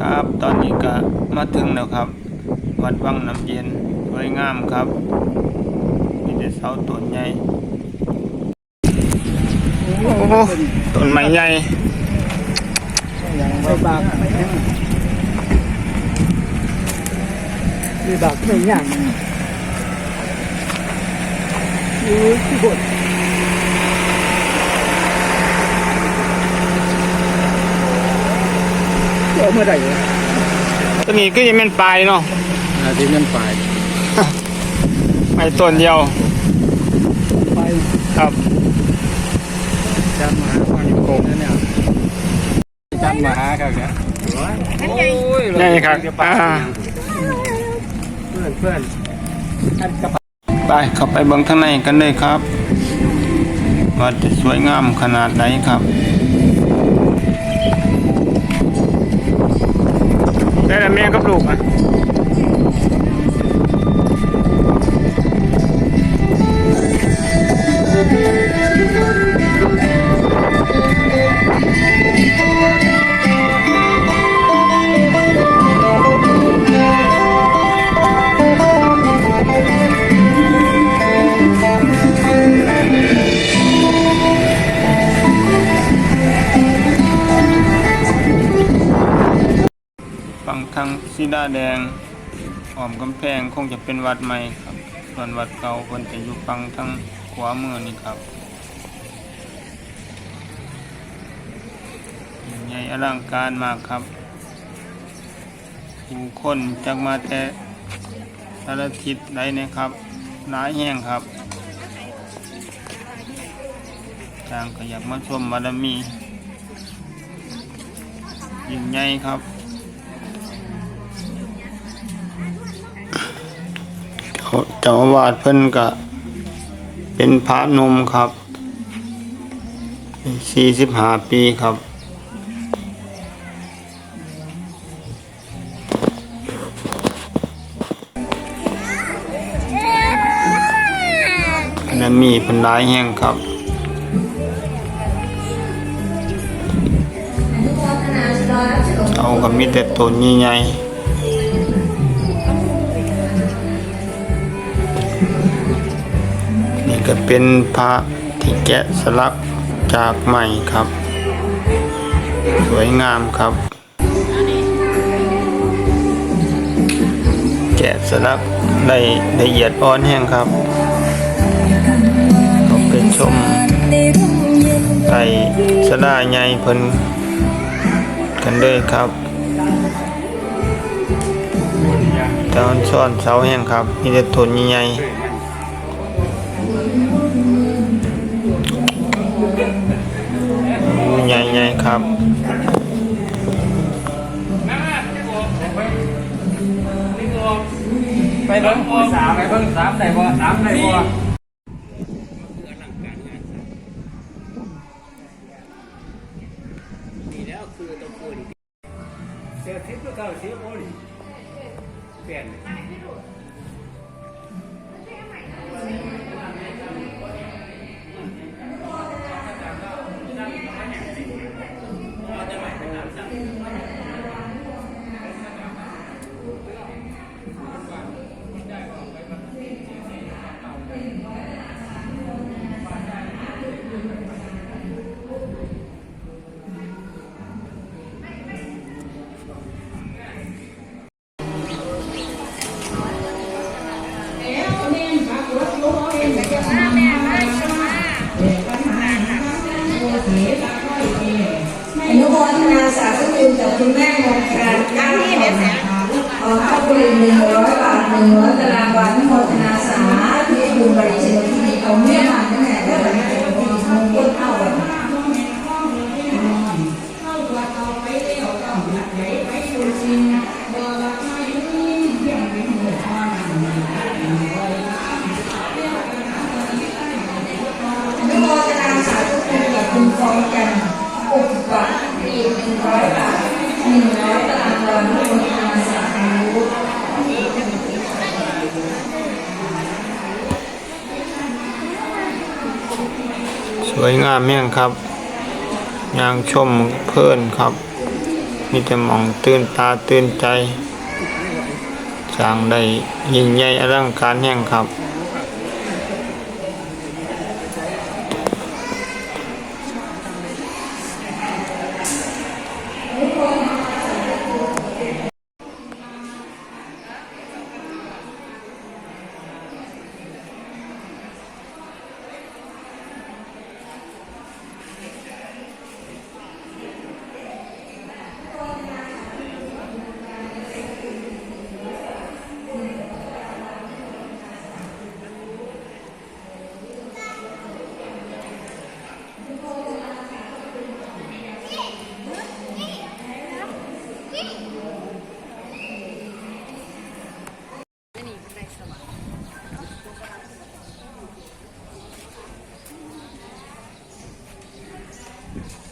ครับ ตอนนี้ก็มาถึงแล้วครับ วัดวังน้ำเย็นสวยงามครับ มีแต่เสาต้นใหญ่โอ้โหต้นไม้ใหญ่ไปบากมีบากไม่ย่างอยู่ที่บน เอาเมื่อไหร่ต้นนี้ก็ยังเป็นปลายเนาะอาทิตย์นั้นไปไม้ต้นเดียวไปครับจำมาฟังอยู่ตรงนั้นเนี่ยจำมาครับเนี่ยโอ้ยใหญ่ครับอ่าเพื่อนเพื่อนอันกระไปเข้าไปเบิ่งข้างในกันเลยครับ ว่าจะสวยงามขนาดไหนครับ ได้แล้วแม่กับลูกอะ สีดาแดงอ้อมกำแพงคงจะเป็นวัดใหม่ครับ ส่วนวัดเก่าเพิ่นจะอยู่ฝั่งทางขวามือนี่ครับใหญ่อลังการมากครับผู้คนจากมาแต่สารทิศใดนะครับหลายแห่งครับทางก็อยากมาชมบารมียิ่งใหญ่ครับ เจ้าอาวาสเพิ่นก็เป็นพระนมครับสี่สิบห้าปีครับและมีพันหลายแห่งครับเอากับมีแต่ต้นใหญ่ๆ นี่ก็เป็นพระที่แกะสลักจากใหม่ครับ สวยงามครับ แกะสลักได้ละเอียดอ่อนแห้งครับก็ไปชมไต่สลาใหญ่เพิ่นกันเลยครับตอนซ่อนเสาแห้งครับมีแต่ต้นใหญ่ ใหญ่ๆครับไปเบิ้งสามไปเบิ้งสามได้บ่สามได้บ่เสียทิพย์ก็เก่าเสียโอ้ดิเปลี่ยน คุณแม่มงคลกาวที่เป็นแสนขอข้าวบุหรี่หนึ่งร้อยบาทหนึ่งร้อยตารางวานุโมทนาสาธุคุณบริชิตที่ดีเอาเมียมาตั้งแต่เรื่องนี้เป็นที่มงคลเข้าเลยอนุโมทนาสาธุคุณกับคุณฟองกันอุปกรณ์อีหนึ่งร้อยบาท สวยงามแม่งครับยางชมเพลินครับมีแต่มองตื่นตาตื่นใจสร้างได้ยิ่งใหญ่อลังการแห่งครับ เ